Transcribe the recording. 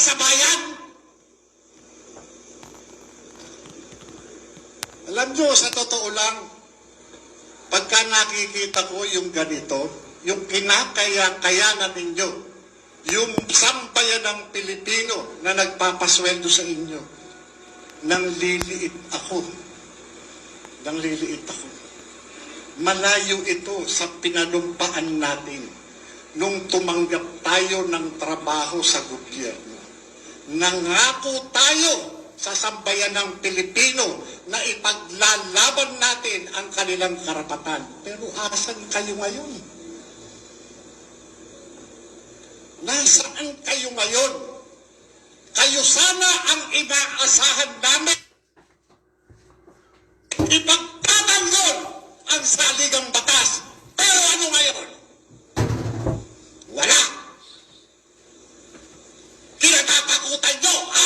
sa bayan. Alam nyo, sa totoo lang, pagka nakikita ko yung ganito, yung kinakaya-kayanan ninyo, yung sampayan ng Pilipino na nagpapasweldo sa inyo, nang liliit ako. Nang liliit ako. Malayo ito sa pinalumpaan natin nung tumanggap tayo ng trabaho sa gobyerno. Nangako tayo sa sambayan ng Pilipino na ipaglalaban natin ang kanilang karapatan. Pero asan kayo ngayon? Nasaan kayo ngayon? Kayo sana ang inaasahan namin. Ipagtatanggol 给我